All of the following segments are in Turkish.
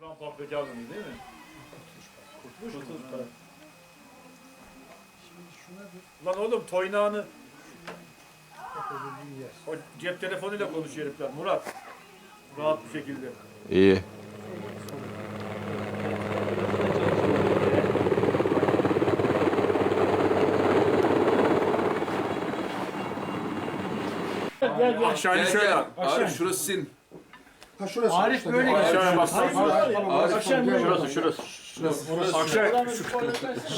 Toynağın paprika aldınız değil mi? Kurtmuş mu? Ha. Lan oğlum toynağını o cep telefonuyla konuşuyor herifler. Murat. Rahat bir şekilde. İyi. Aşağıya Gel şöyle. Abi şurası sin. Ha şurası. Arif işte. böyle aşağıya bak. Abi Şurası şurası. Aşağı.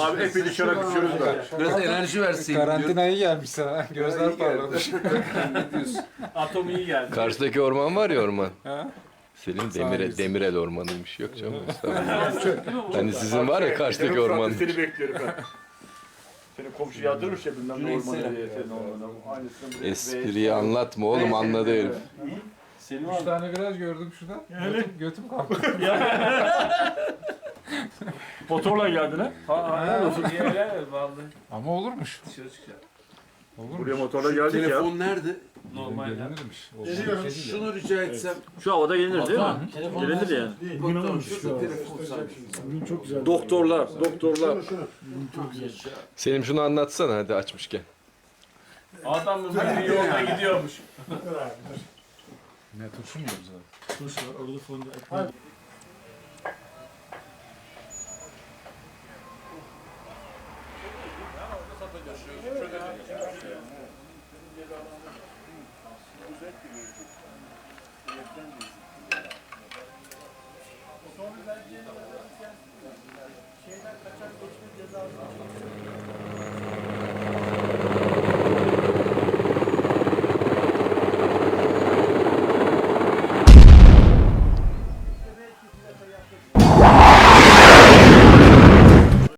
Abi hep dışarı düşüyoruz da. biraz enerji versin. Karantinaya gelmiş sana. Gözler parlamış. Atom iyi geldi. Karşıdaki orman var ya orman. Ha? Senin Demire, Demirel ormanıymış. Yok canım. hani sizin var ya karşıdaki orman. Seni bekliyorum ben. Senin komşu yardırmış ya bilmem ne ormanı diye senin ormanı. Aynısını Espriyi anlatma oğlum anladı herif. Üç tane biraz gördüm şurada. Götüm, götüm kalktı. Motorla geldin ha? Ha, helal olsun. Ama olurmuş. Olurmuş. Buraya motorla geldik ya. Telefon nerede? Gelinirmiş. Geliyorum. Olmuş. Şunu rica etsem. Şu havada gelinir değil mi? Gelinir yani. Bakalım şurada telefon sahibi. Doktorlar, doktorlar. Selim şunu anlatsana hadi açmışken. Adam bir yolda gidiyormuş. Ne turşu mu yapacağız? Turşu var, orada fonda ekmek. Şöyle